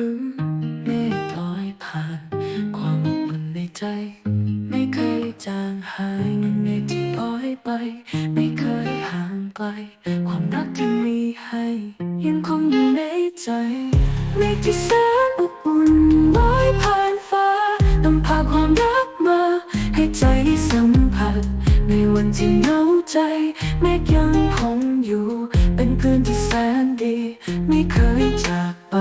รึ้มเมฆลอยผ่าน ความอบอุ่นในใจ ไม่เคยจางหายมันเมฆที่ลอยไป ไม่เคยห่างไกล ความรักที่มีให้ ยังคงอยู่ในใจเมฆที่แสนอบอุ่นลอยผ่านฟ้านำพาความรักมา ให้ใจได้สัมผัสในวันที่เหงาใจเมฆยังคงอยู่ เป็นเพื่อนที่แสนดี ไม่เคยจากไป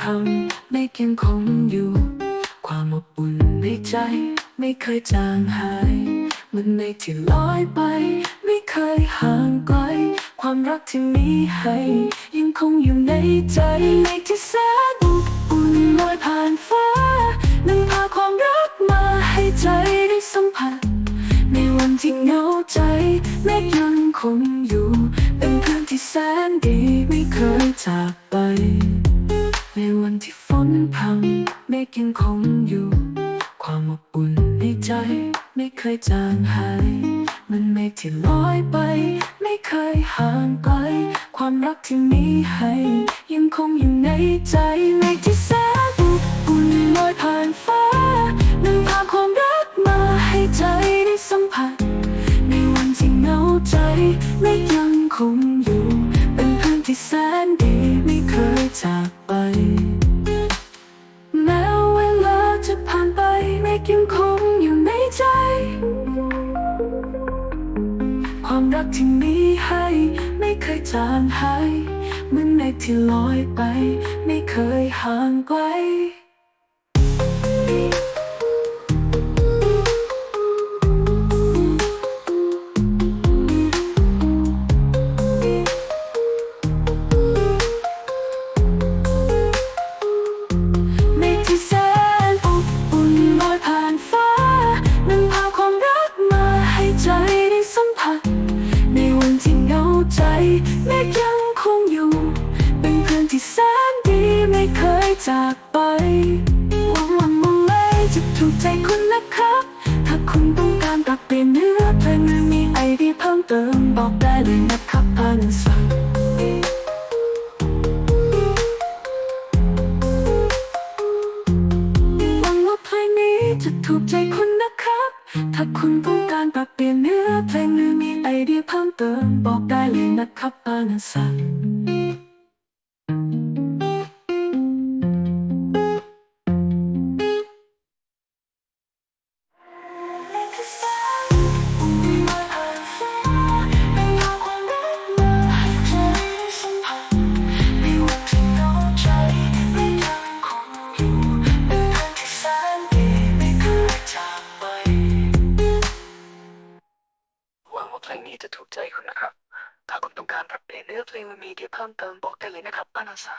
พำเมฆยังคงอยู่ ความอบอุ่นในใจ ไม่เคยจางหาย มันเมฆที่ลอยไป ไม่เคยห่างไกล ความรักที่มีให้ ยังคงอยู่ในใจเมฆที่แสนอบอุ่นลอยผ่านฟ้านำพาความรักมาให้ใจได้สัมผัส ในวันที่เหงาใจเมฆยังคงอยู่ เป็นเพื่อนที่แสนดีไม่เคยจากำเมฆยังคงอยู่ ความอบอุ่นในใจไม่เคยจางหาย มันเมฆที่ลอยไป ไม่เคยห่างไกล ความรักที่มีให้ ยังคงอยู่ในใจเมฆที่แสนอบอุ่นลอยผ่านฟ้านำพาความรักมาให้ใจได้สัมผัส ในวันที่เหงาใจไม่ยังคงอยู่ เป็นเพื่อนที่แสนดีไม่เคยจาก ยังคงอยู่ในใจ ความรักที่มีให้ ไม่เคยจางหายเหมือนในที่ลอยไป ไม่เคยห่างไกล จากไปหวังว่ามุงไม่จะถูกใจคุณนะครับ ถ้าคุณต้องการปรับเปลี่ยนเนื้อเพลงหรือมีไอเดียเพิ่มเติมบอกได้เลยนะครับผ่านสั่งหวังว่าเพลงนี้จะถูกใจคุณนะครับ ถ้าคุณต้องการปรับเปลี่ยนเนื้อเพลงหรือมีไอเดียเพิ่มเติมบอกได้เลยนะครับปานาซั นะครับ ถ้าคุณต้องการปรับเปลี่ยนเนื้อเพลงหรือมีเดียเพิ่มเติมบอกได้เลยนะครับปานาซา